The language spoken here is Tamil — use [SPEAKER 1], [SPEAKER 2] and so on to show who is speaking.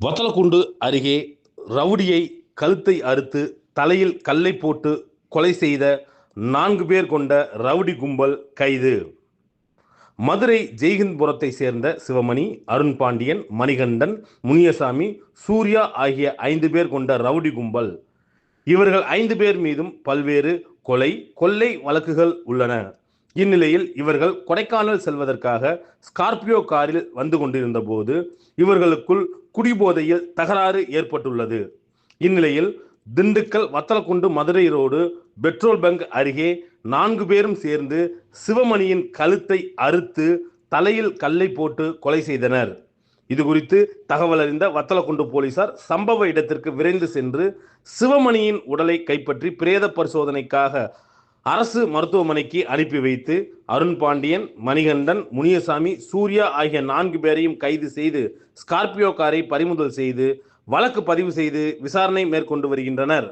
[SPEAKER 1] வத்தலக்குண்டு அருகே ரவுடியை கழுத்தை அறுத்து தலையில் கல்லை போட்டு கொலை செய்த நான்கு பேர் கொண்ட ரவுடி கும்பல் கைது. மதுரை ஜெய்ஹிந்த்புரத்தை சேர்ந்த சிவமணி அருண் பாண்டியன் மணிகண்டன் முனியசாமி சூர்யா ஆகிய ஐந்து பேர் கொண்ட ரவுடி கும்பல். இவர்கள் ஐந்து பேர் மீதும் பல்வேறு கொலை கொள்ளை வழக்குகள் உள்ளன. இந்நிலையில் இவர்கள் கொடைக்கானல் செல்வதற்காக ஸ்கார்பியோ காரில் வந்து கொண்டிருந்த போது இவர்களுக்குள் குடிபோதையில் தகராறு ஏற்பட்டுள்ளது. இந்நிலையில் Dindigul Vathalagundu Madurai road petrol bunk அருகே நான்கு பேரும் சேர்ந்து சிவமணியின் கழுத்தை அறுத்து தலையில் கல்லை போட்டு கொலை செய்தனர். இது குறித்து தகவல் அறிந்த வத்தலக்குண்டு போலீசார் சம்பவ இடத்திற்கு விரைந்து சென்று சிவமணியின் உடலை கைப்பற்றி பிரேத பரிசோதனைக்காக அரசு மருத்துவமனைக்கு அனுப்பி வைத்து அருண் பாண்டியன் மணிகண்டன் முனியசாமி சூர்யா ஆகிய நான்கு பேரையும் கைது செய்து ஸ்கார்பியோ காரை பறிமுதல் செய்து வழக்கு பதிவு செய்து விசாரணை மேற்கொண்டு வருகின்றனர்.